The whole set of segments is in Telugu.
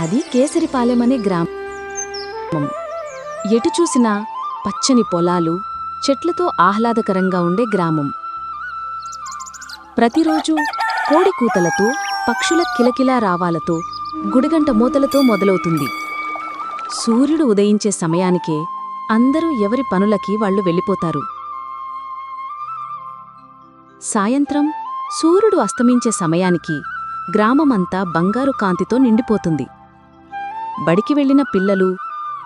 అది కేసరిపాలెం అనే గ్రామం. ఎటు చూసినా పచ్చని పొలాలు చెట్లతో ఆహ్లాదకరంగా ఉండే గ్రామం. ప్రతిరోజు కోడి కూతలతో పక్షుల కిలకిలా రావాలతో గుడిగంట మూతలతో మొదలవుతుంది. సూర్యుడు ఉదయించే సమయానికే అందరూ ఎవరి పనులకి వాళ్ళు వెళ్ళిపోతారు. సాయంత్రం సూర్యుడు అస్తమించే సమయానికి గ్రామమంతా బంగారు కాంతితో నిండిపోతుంది. బడికి వెళ్ళిన పిల్లలు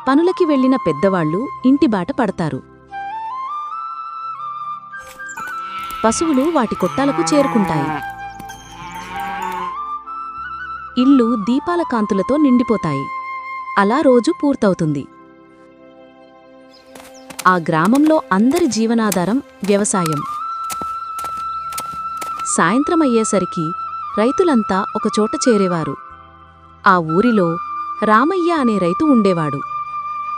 పనులకి వెళ్ళిన పెద్దవాళ్ళు ఇంటి బాట పడతారు. పశువులు వాటి కొట్టాలకు చేరుకుంటాయి. ఇళ్ళు దీపాల కాంతులతో నిండిపోతాయి. అలా రోజు పూర్తవుతుంది. ఆ గ్రామంలో అందరి జీవనాధారం వ్యవసాయం. సాయంత్రం అయ్యేసరికి రైతులంతా ఒకచోట చేరేవారు. ఆ ఊరిలో రామయ్య అనే రైతు ఉండేవాడు.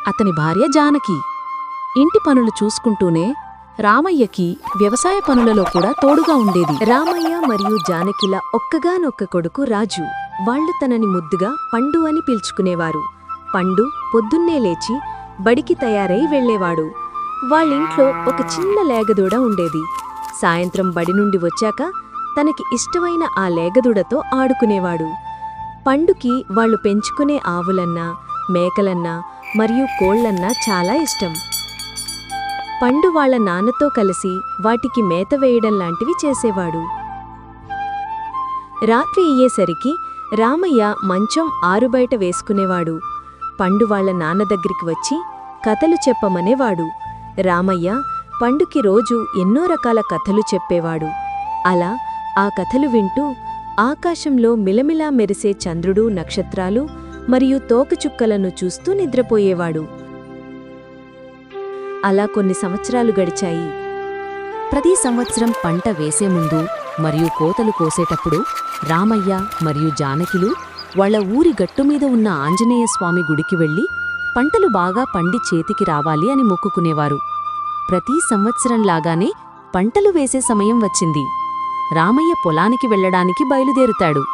అతని భార్య జానకి. ఇంటి పనులు చూసుకుంటూనే రామయ్యకి వ్యవసాయ పనులలో కూడా తోడుగా ఉండేది. రామయ్య మరియు జానకిల ఒక్కగానొక్క కొడుకు రాజు. వాళ్ళు తనని ముద్దుగా పండు అని పిలుచుకునేవారు. పండు పొద్దున్నే లేచి బడికి తయారై వెళ్ళేవాడు. వాళ్ళింట్లో ఒక చిన్న లేగదూడ ఉండేది. సాయంత్రం బడి నుండి వచ్చాక తనకి ఇష్టమైన ఆ లేగదూడతో ఆడుకునేవాడు. పండుకి వాళ్ళు పెంచుకునే ఆవులన్నా మేకలన్నా మరియు కోళ్ళన్నా చాలా ఇష్టం. పండు వాళ్ళ నాన్నతో కలిసి వాటికి మేత వేయడం లాంటివి చేసేవాడు. రాత్రి అయ్యేసరికి రామయ్య మంచం ఆరుబయట వేసుకునేవాడు. పండు వాళ్ళ నాన్న దగ్గరికి వచ్చి కథలు చెప్పమనేవాడు. రామయ్య పండుకి రోజు ఎన్నో రకాల కథలు చెప్పేవాడు. అలా ఆ కథలు వింటూ ఆకాశంలో మిలమిలా మెరిసే చంద్రుడు నక్షత్రాలు మరియు తోకచుక్కలను చూస్తూ నిద్రపోయేవాడు. అలా కొన్ని సంవత్సరాలు గడిచాయి. ప్రతి సంవత్సరం పంట వేసే ముందు మరియు కోతలు కోసేటప్పుడు రామయ్య మరియు జానకిలు వాళ్ళ ఊరి గట్టుమీద ఉన్న ఆంజనేయ స్వామి గుడికి వెళ్ళి పంటలు బాగా పండి చేతికి రావాలి అని మొక్కుకునేవారు. ప్రతి సంవత్సరంలాగానే పంటలు వేసే సమయం వచ్చింది. రామయ్య పొలానికి వెళ్ళడానికి బయలుదేరుతాడు.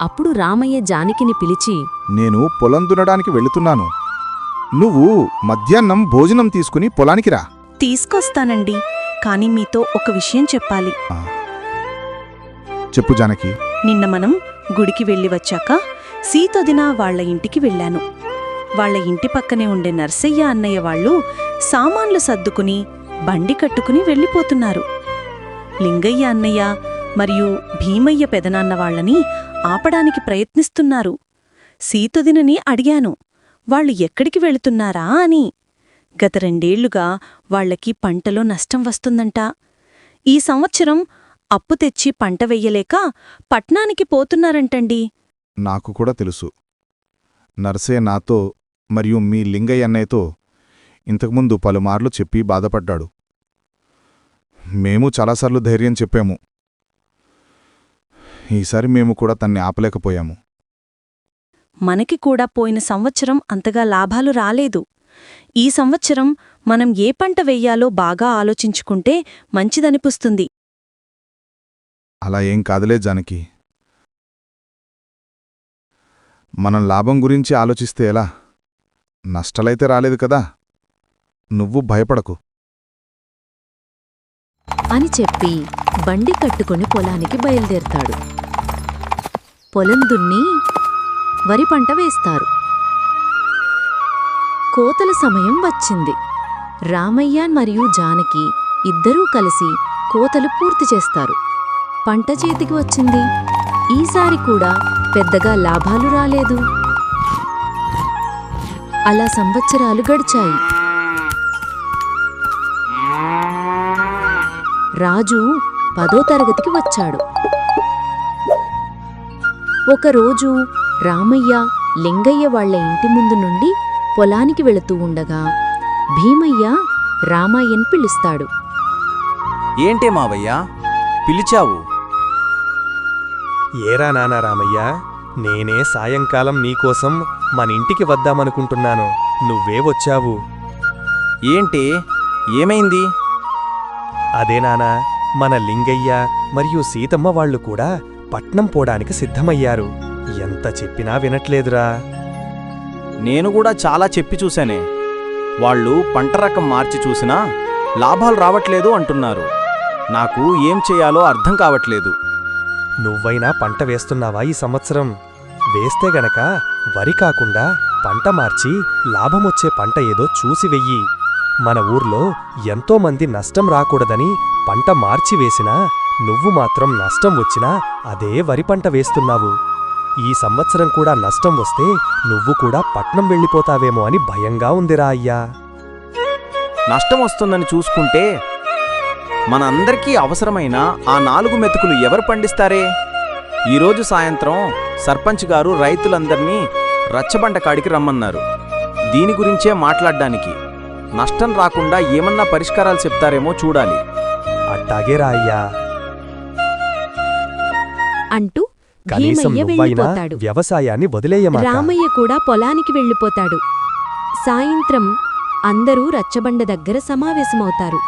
అప్పుడు రామయ్య జానకిని పిలిచి నేను పొలం దున్నడానికి వెళుతున్నాను. నువ్వు మధ్యాహ్నం భోజనం తీసుకుని పొలానికి రా. తీసుకొస్తానండి. కానీ మీతో ఒక విషయం చెప్పాలి. చెప్పు జానకి. నిన్న మనం గుడికి వెళ్ళి వచ్చాక సీతొదిన వాళ్ళ ఇంటికి వెళ్ళాను. వాళ్ళ ఇంటి పక్కనే ఉండే నర్సయ్య అన్నయ్య వాళ్ళు సామాన్లు సర్దుకుని బండి కట్టుకుని వెళ్ళిపోతున్నారు. లింగయ్య అన్నయ్య మరియు భీమయ్య పెదనాన్న వాళ్ళని ఆపడానికి ప్రయత్నిస్తున్నారు. సీతుదినని అడిగాను వాళ్ళు ఎక్కడికి వెళుతున్నారా? అని. గత రెండేళ్ళుగా వాళ్ళకి పంటలో నష్టం వస్తుందంట. ఈ సంవత్సరం అప్పు తెచ్చి పంట వెయ్యలేక పట్నానికి పోతున్నారంటండి. నాకు కూడా తెలుసు. నర్సే నాతో మరియు మీ లింగయ్యన్నయ్యతో ఇంతకుముందు పలుమార్లు చెప్పి బాధపడ్డాడు. మేము చాలాసార్లు ధైర్యం చెప్పాము. ఈసారి మేము కూడా తన్ని ఆపలేకపోయాము. మనకి కూడా పోయిన సంవత్సరం అంతగా లాభాలు రాలేదు. ఈ సంవత్సరం మనం ఏ పంట వెయ్యాలో బాగా ఆలోచించుకుంటే మంచిదనిపిస్తుంది. అలా ఏం కాదులే జానకి. మనం లాభం గురించి ఆలోచిస్తే ఎలా? నష్టాలైతే రాలేదు కదా? నువ్వు భయపడకు. అని చెప్పి బండి కట్టుకుని పొలానికి బయలుదేరతాడు. పొలం దున్ని వరి పంట వేస్తారు. కోతల సమయం వచ్చింది. రామయ్య మరియు జానకి ఇద్దరూ కలిసి కోతలు పూర్తి చేస్తారు. పంట చేతికి వచ్చింది. ఈసారి కూడా పెద్దగా లాభాలు రాలేదు. అలా సంవత్సరాలు గడిచాయి. రాజు పదో తరగతికి వచ్చాడు. ఒకరోజు రామయ్య లింగయ్య వాళ్ళ ఇంటి ముందు నుండి పొలానికి వెళుతూ ఉండగా భీమయ్య రామయ్యని పిలుస్తాడు. ఏంటే మావయ్యా? పిలిచావు? ఏరా నానా రామయ్య నేనే సాయంకాలం నీకోసం మనింటికి వద్దామనుకుంటున్నాను. నువ్వే వచ్చావు. ఏంటి? ఏమైంది? అదే నానా మన లింగయ్య మరియు సీతమ్మ వాళ్ళు కూడా పట్నం పోడానికి సిద్ధమయ్యారు. ఎంత చెప్పినా వినట్లేదురా. నేను కూడా చాలా చెప్పి చూశానే. వాళ్ళు పంట రకం మార్చి చూసినా లాభాలు రావట్లేదు అంటున్నారు. నాకు ఏం చేయాలో అర్థం కావట్లేదు. నువ్వైనా పంట వేస్తున్నావా ఈ సంవత్సరం? వేస్తే గనక వరి కాకుండా పంట మార్చి లాభమొచ్చే పంట ఏదో చూసి వెయ్యి. మన ఊర్లో ఎంతో మంది నష్టం రాకూడదని పంట మార్చి వేసినా నువ్వు మాత్రం నష్టం వచ్చినా అదే వరి పంట వేస్తున్నావు. ఈ సంవత్సరం కూడా నష్టం వస్తే నువ్వు కూడా పట్నం వెళ్ళిపోతావేమో అని భయంగా ఉందిరా అయ్యా. నష్టం వస్తుందని చూసుకుంటే మన అందరికీ అవసరమైన ఆ నాలుగు మెతుకులు ఎవరు పండిస్తారే? ఈరోజు సాయంత్రం సర్పంచ్ గారు రైతులందర్నీ రచ్చబండ కాడికి రమ్మన్నారు. దీని గురించే మాట్లాడ్డానికి. నష్టం రాకుండా ఏమన్నా పరిష్కారాలు చెప్తారేమో చూడాలి. అట్టాగేరా అయ్యా. అంటూ భీమయ్య వెళ్ళిపోతాడు. వ్యవసాయాన్ని వదిలేయమాక? రామయ్య కూడా పొలానికి వెళ్ళిపోతాడు. సాయంత్రం అందరూ రచ్చబండ దగ్గర సమావేశమవుతారు.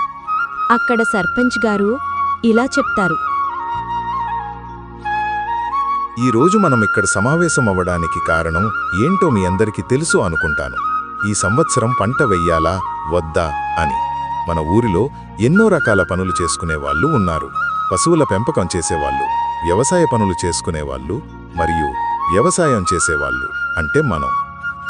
అక్కడ సర్పంచ్ గారు ఇలా చెప్తారు. ఈ రోజు మనం ఇక్కడ సమావేశం అవ్వడానికి కారణం ఏంటో మీ అందరికీ తెలుసు అనుకుంటాను. ఈ సంవత్సరం పంట వెయ్యాలా? వద్దా? అని. మన ఊరిలో ఎన్నో రకాల పనులు చేసుకునేవాళ్ళు ఉన్నారు. పశువుల పెంపకం చేసేవాళ్ళు. వ్యవసాయ పనులు చేసుకునేవాళ్ళు మరియు వ్యవసాయం చేసేవాళ్ళు అంటే మనం.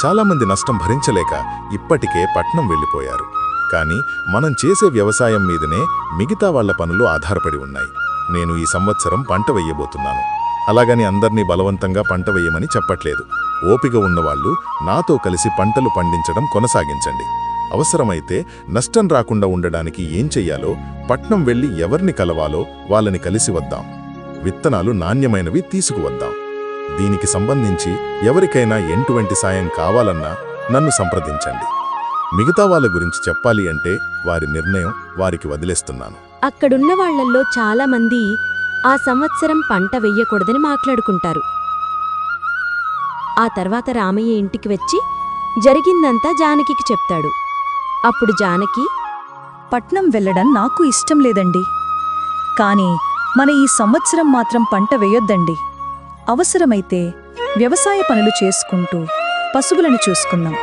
చాలామంది నష్టం భరించలేక ఇప్పటికే పట్నం వెళ్ళిపోయారు. కానీ మనం చేసే వ్యవసాయం మీదనే మిగతా వాళ్ళ పనులు ఆధారపడి ఉన్నాయి. నేను ఈ సంవత్సరం పంట వెయ్యబోతున్నాను అలాగని అందర్నీ బలవంతంగా పంట వెయ్యమని చెప్పట్లేదు. ఓపిక ఉన్నవాళ్ళు నాతో కలిసి పంటలు పండించడం కొనసాగించండి. అవసరమైతే నష్టం రాకుండా ఉండడానికి ఏం చెయ్యాలో పట్నం వెళ్ళి ఎవరిని కలవాలో వాళ్ళని కలిసి వద్దాం. విత్తనాలు నాణ్యమైనవి తీసుకువద్దాం. దీనికి సంబంధించి ఎవరికైనా ఎటువంటి సాయం కావాలన్నా నన్ను సంప్రదించండి. మిగతా వాళ్ళ గురించి చెప్పాలి అంటే వారి నిర్ణయం వారికి వదిలేస్తున్నాను. అక్కడున్న వాళ్ళల్లో చాలామంది ఆ సంవత్సరం పంట వెయ్యకూడదని మాట్లాడుకుంటారు. ఆ తర్వాత రామయ్య ఇంటికి వచ్చి జరిగిందంతా జానకికి చెప్తాడు. అప్పుడు జానకి పట్నం వెళ్ళడం నాకు ఇష్టం లేదండి. కానీ మన ఈ సంవత్సరం మాత్రం పంట వేయొద్దండి. అవసరమైతే వ్యవసాయ పనులు చేసుకుంటూ పశువులను చూసుకుందాం.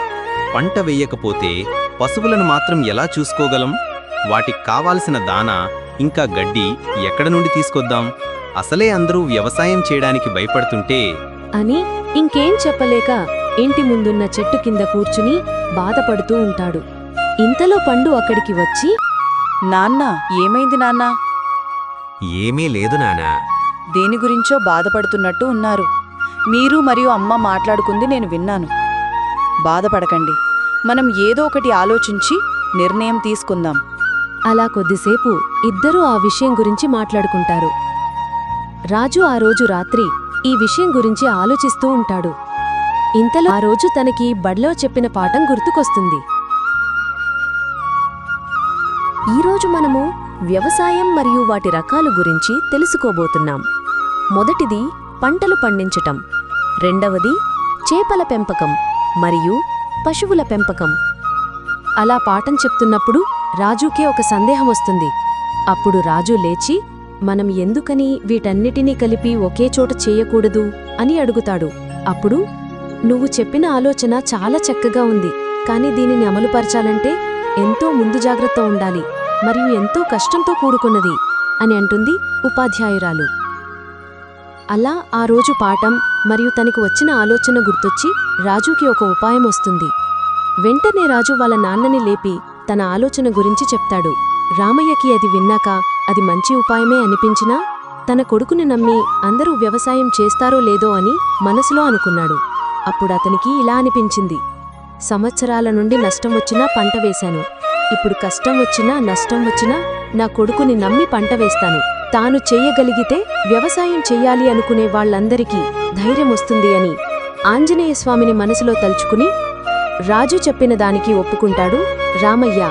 పంట వెయ్యకపోతే పశువులను మాత్రం ఎలా చూసుకోగలం? వాటికి కావాల్సిన దానా ఇంకా గడ్డి ఎక్కడ నుండి తీసుకొద్దాం? అసలే అందరూ వ్యవసాయం చేయడానికి భయపడుతుంటే అని ఇంకేం చెప్పలేక ఇంటి ముందున్న చెట్టు కింద కూర్చుని బాధపడుతూ ఉంటాడు. ఇంతలో పండు అక్కడికి వచ్చి నాన్న ఏమైంది నాన్న? ఏమీ లేదు నానా. దేని గురించో బాధపడుతున్నట్టు ఉన్నారు. మీరు మరియు అమ్మ మాట్లాడుకుంది నేను విన్నాను. బాధపడకండి. మనం ఏదో ఒకటి ఆలోచించి నిర్ణయం తీసుకుందాం. అలా కొద్దిసేపు ఇద్దరూ ఆ విషయం గురించి మాట్లాడుకుంటారు. రాజు ఆ రోజు రాత్రి ఈ విషయం గురించి ఆలోచిస్తూ ఉంటాడు. ఇంతలో ఆ రోజు తనకి బడిలో చెప్పిన పాఠం గుర్తుకొస్తుంది. ఈరోజు మనము వ్యవసాయం మరియు వాటి రకాలు గురించి తెలుసుకోబోతున్నాం. మొదటిది పంటలు పండించటం. రెండవది చేపల పెంపకం మరియు పశువుల పెంపకం. అలా పాఠం చెప్తున్నప్పుడు రాజుకే ఒక సందేహం వస్తుంది. అప్పుడు రాజు లేచి మనం ఎందుకని వీటన్నిటినీ కలిపి ఒకే చోట చేయకూడదు? అని అడుగుతాడు. అప్పుడు నువ్వు చెప్పిన ఆలోచన చాలా చక్కగా ఉంది కాని దీనిని అమలుపరచాలంటే ఎంతో ముందు జాగ్రత్త ఉండాలి. మరియు ఎంతో కష్టంతో కూడుకున్నది అని అంటుంది ఉపాధ్యాయురాలు. అలా ఆ రోజు పాఠం మరియు తనకు వచ్చిన ఆలోచన గుర్తొచ్చి రాజుకి ఒక ఉపాయం వస్తుంది. వెంటనే రాజు వాళ్ళ నాన్నని లేపి తన ఆలోచన గురించి చెప్తాడు. రామయ్యకి అది విన్నాక అది మంచి ఉపాయమే అనిపించినా తన కొడుకుని నమ్మి అందరూ వ్యవసాయం చేస్తారో లేదో అని మనసులో అనుకున్నాడు. అప్పుడు అతనికి ఇలా అనిపించింది. సంవత్సరాల నుండి నష్టం వచ్చినా పంట వేశాను. ఇప్పుడు కష్టం వచ్చినా నష్టం వచ్చినా నా కొడుకుని నమ్మి పంట వేస్తాను. తాను చెయ్యగలిగితే వ్యవసాయం చెయ్యాలి అనుకునే వాళ్ళందరికీ ధైర్యం వస్తుంది అని ఆంజనేయస్వామిని మనసులో తలుచుకుని రాజు చెప్పిన దానికి ఒప్పుకుంటాడు రామయ్య.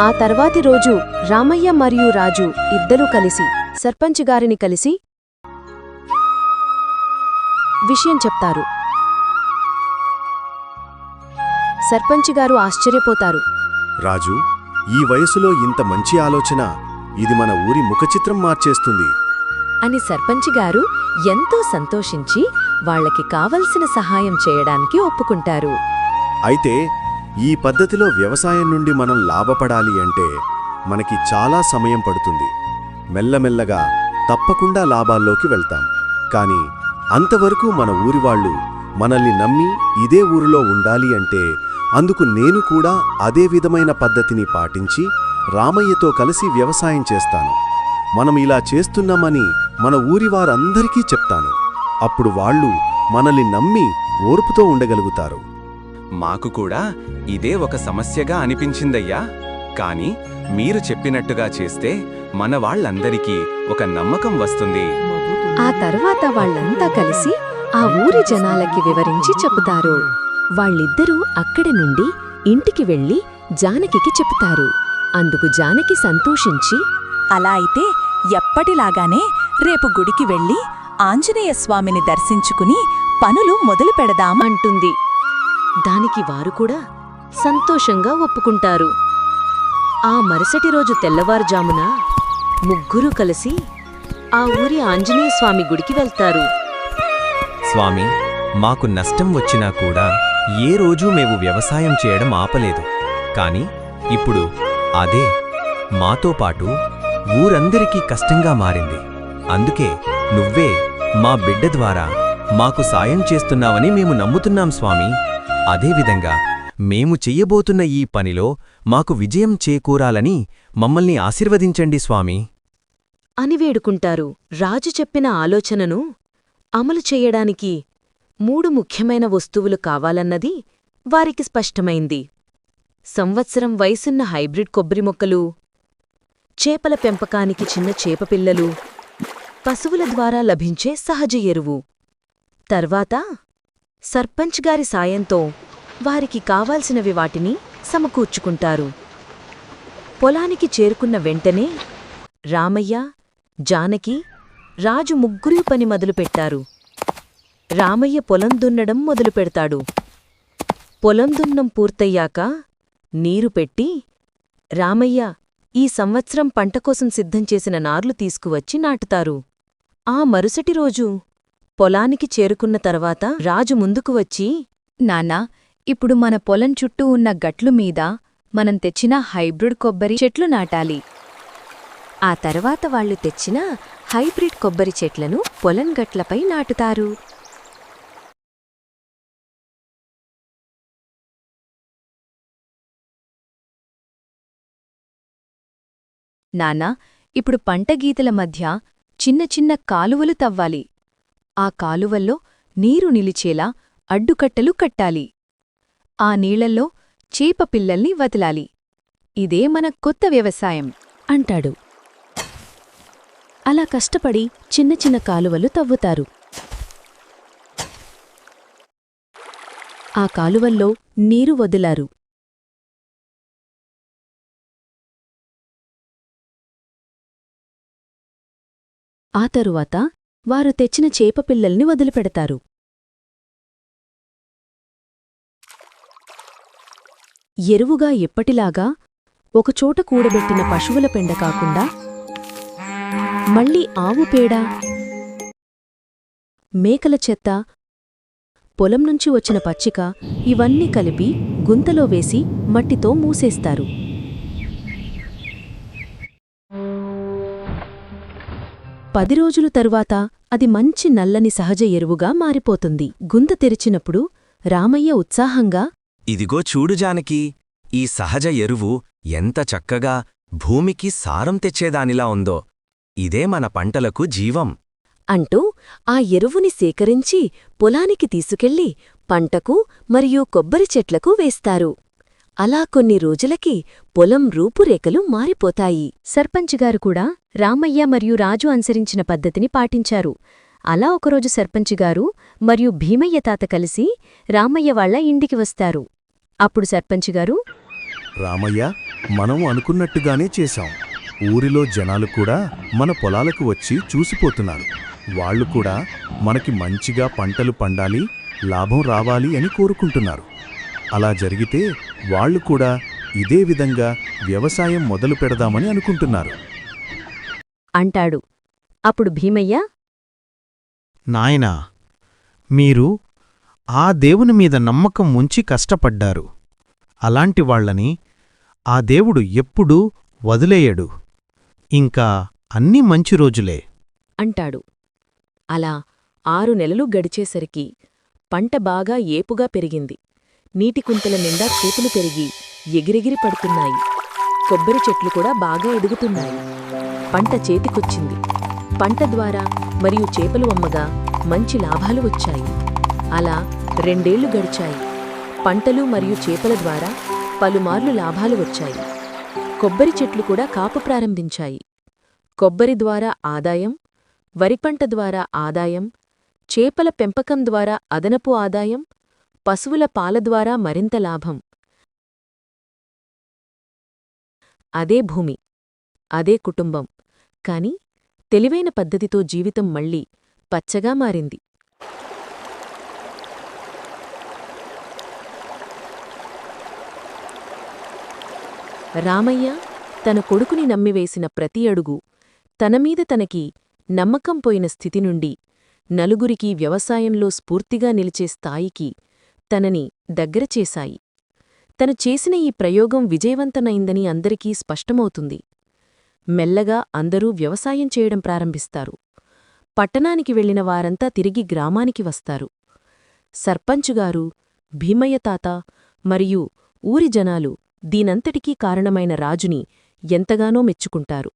ఆ తర్వాతి రోజు రామయ్య మరియు రాజు ఇద్దరూ కలిసి సర్పంచ్ గారిని కలిసి విషయం చెప్తారు. సర్పంచ్ గారు ఆశ్చర్యపోతారు. రాజు ఈ వయసులో ఇంత మంచి ఆలోచన ఇది మన ఊరి ముఖచిత్రం మార్చేస్తుంది. అని సర్పంచ్ గారు ఎంతో సంతోషించి వాళ్ళకి కావలసిన సహాయం చేయడానికి ఒప్పుకుంటారు. అయితే ఈ పద్ధతిలో వ్యవసాయం నుండి మనం లాభపడాలి అంటే మనకి చాలా సమయం పడుతుంది. మెల్లమెల్లగా తప్పకుండా లాభాల్లోకి వెళ్తాం. కానీ అంతవరకు మన ఊరివాళ్ళు మనల్ని నమ్మి ఇదే ఊరిలో ఉండాలి అంటే అందుకు నేను కూడా అదే విధమైన పద్ధతిని పాటించి రామయ్యతో కలిసి వ్యవసాయం చేస్తాను. మనం ఇలా చేస్తున్నామని మన ఊరి వారందరికీ చెప్తాను. అప్పుడు వాళ్ళు మనల్ని నమ్మి ఓర్పుతో ఉండగలుగుతారు. మాకు కూడా ఇదే ఒక సమస్యగా అనిపించిందయ్యా. కాని మీరు చెప్పినట్టుగా చేస్తే మన వాళ్ళందరికీ ఒక నమ్మకం వస్తుంది. ఆ తర్వాత వాళ్ళంతా కలిసి ఆ ఊరి జనాలకి వివరించి చెబుతారు. వాళ్ళిద్దరూ అక్కడి నుండి ఇంటికి వెళ్ళి జానకికి చెప్తారు అందుకు జానకి సంతోషించి అలా అయితే ఎప్పటిలాగానే రేపు గుడికి వెళ్ళి ఆంజనేయస్వామిని దర్శించుకుని పనులు మొదలు పెడదాం అంటుంది. దానికి వారు కూడా సంతోషంగా ఒప్పుకుంటారు. ఆ మరుసటి రోజు తెల్లవారుజామున ముగ్గురూ కలిసి ఆ ఊరి ఆంజనేయస్వామి గుడికి వెళ్తారు. స్వామి మాకు నష్టం వచ్చినా కూడా ఏ రోజూ మేము వ్యవసాయం చేయడం ఆపలేదు. కాని ఇప్పుడు అదే మాతో పాటు ఊరందరికీ కష్టంగా మారింది. అందుకే నువ్వే మా బిడ్డ ద్వారా మాకు సాయం చేస్తున్నావని మేము నమ్ముతున్నాం స్వామి. అదేవిధంగా మేము చెయ్యబోతున్న ఈ పనిలో మాకు విజయం చేకూరాలని మమ్మల్ని ఆశీర్వదించండి స్వామి. అని వేడుకుంటారు. రాజు చెప్పిన ఆలోచనను అమలు చెయ్యడానికి మూడు ముఖ్యమైన వస్తువులు కావాలన్నది వారికి స్పష్టమైంది. సంవత్సరం వయసున్న హైబ్రిడ్ కొబ్బరి మొక్కలు చేపల పెంపకానికి చిన్న చేపపిల్లలు పశువుల ద్వారా లభించే సహజ ఎరువు. తర్వాత సర్పంచ్ గారి సాయంతో వారికి కావాల్సినవి వాటిని సమకూర్చుకుంటారు. పొలానికి చేరుకున్న వెంటనే రామయ్య జానకి రాజు ముగ్గురు పని మొదలుపెట్టారు. రామయ్య పొలం దున్నడం మొదలుపెడతాడు. పొలం దున్నం పూర్తయ్యాక నీరు పెట్టి రామయ్య ఈ సంవత్సరం పంట కోసం సిద్ధం చేసిన నార్లు తీసుకువచ్చి నాటుతారు. ఆ మరుసటి రోజు పొలానికి చేరుకున్న తర్వాత రాజు ముందుకు వచ్చి నాన్నా ఇప్పుడు మన పొలం చుట్టూ ఉన్న గట్లు మీద మనం తెచ్చిన హైబ్రిడ్ కొబ్బరి చెట్లు నాటాలి. ఆ తర్వాత వాళ్ళు తెచ్చిన హైబ్రిడ్ కొబ్బరి చెట్లను పొలం గట్లపై నాటుతారు. నాన్నా ఇప్పుడు పంటగీతల మధ్య చిన్న చిన్న కాలువలు తవ్వాలి. ఆ కాలువల్లో నీరు నిలిచేలా అడ్డుకట్టలు కట్టాలి. ఆ నీళ్ళల్లో చేప పిల్లల్ని వదలాలి. ఇదే మన కొత్త వ్యవసాయం అంటాడు. అలా కష్టపడి చిన్న చిన్న కాలువలు తవ్వుతారు. ఆ కాలువల్లో నీరు వదిలారు. ఆ తరువాత వారు తెచ్చిన చేపపిల్లల్ని వదిలిపెడతారు. ఎరువుగా ఎప్పటిలాగా ఒకచోట కూడబెట్టిన పశువుల పెండ కాకుండా మళ్ళీ ఆవు పేడ మేకల చెత్త పొలం నుంచి వచ్చిన పచ్చిక ఇవన్నీ కలిపి గుంతలో వేసి మట్టితో మూసేస్తారు. పది రోజులు తరువాత అది మంచి నల్లని సహజ ఎరువుగా మారిపోతుంది. గుంత తెరిచినప్పుడు రామయ్య ఉత్సాహంగా ఇదిగో చూడు జానకి ఈ సహజ ఎరువు ఎంత చక్కగా భూమికి సారం తెచ్చేదానిలా ఉందో. ఇదే మన పంటలకు జీవం. అంటూ ఆ ఎరువుని సేకరించి పొలానికి తీసుకెళ్ళి పంటకు మరియు కొబ్బరి చెట్లకు వేస్తారు. అలా కొన్ని రోజులకి పొలం రూపురేఖలు మారిపోతాయి. సర్పంచ్ గారు కూడా రామయ్య మరియు రాజు అనుసరించిన పద్ధతిని పాటించారు. అలా ఒకరోజు సర్పంచ్ గారు మరియు భీమయ్య తాత కలిసి రామయ్య వాళ్ళ ఇంటికి వస్తారు. అప్పుడు సర్పంచ్ గారు రామయ్య మనం అనుకున్నట్టుగానే చేశాం. ఊరిలో జనాలు కూడా మన పొలాలకు వచ్చి చూసిపోతున్నారు. వాళ్ళు కూడా మనకి మంచిగా పంటలు పండాలి లాభం రావాలి అని కోరుకుంటున్నారు. అలా జరిగితే వాళ్ళు కూడా ఇదే విధంగా వ్యవసాయం మొదలు పెడదామని అనుకుంటున్నారు. అంటాడు. అప్పుడు భీమయ్య నాయనా మీరు ఆ దేవుని మీద నమ్మకం ఉంచి కష్టపడ్డారు. అలాంటి వాళ్ళని ఆ దేవుడు ఎప్పుడూ వదిలేయడు. ఇంకా అన్ని మంచి రోజులే. అంటాడు. అలా ఆరు నెలలు గడిచేసరికి పంట బాగా ఏపుగా పెరిగింది. నీటి కుంతల నిండా చేతులు పెరిగి ఎగిరెగిరి పడుతున్నాయి. కొబ్బరి చెట్లు కూడా బాగా ఎదుగుతున్నాయి. పంట చేతికొచ్చింది. పంట ద్వారా మరియు చేపలు అమ్మగా మంచి లాభాలు వచ్చాయి. అలా రెండేళ్ళు గడిచాయి. పంటలు మరియు చేపల ద్వారా పలుమార్లు లాభాలు వచ్చాయి. కొబ్బరి చెట్లు కూడా కాపు ప్రారంభించాయి. కొబ్బరి ద్వారా ఆదాయం వరి పంట ద్వారా ఆదాయం చేపల పెంపకం ద్వారా అదనపు ఆదాయం పశువుల పాల ద్వారా మరింత లాభం. అదే భూమి అదే కుటుంబం. కాని తెలివైన పద్ధతితో జీవితం మళ్ళీ పచ్చగా మారింది. రామయ్య తన కొడుకుని నమ్మివేసిన ప్రతి అడుగు తనమీద తనకి నమ్మకం పోయిన స్థితి నుండి నలుగురికి వ్యవసాయంలో స్ఫూర్తిగా నిలిచే స్థాయికి తనని దగ్గర చేశాయి. తను చేసిన ఈ ప్రయోగం విజయవంతమైందని అందరికీ స్పష్టమవుతుంది. మెల్లగా అందరూ వ్యవసాయం చేయడం ప్రారంభిస్తారు. పట్టణానికి వెళ్ళిన వారంతా తిరిగి గ్రామానికి వస్తారు. సర్పంచుగారు భీమయ్య తాత మరియు ఊరి జనాలు దీనంతటికీ కారణమైన రాజుని ఎంతగానో మెచ్చుకుంటారు.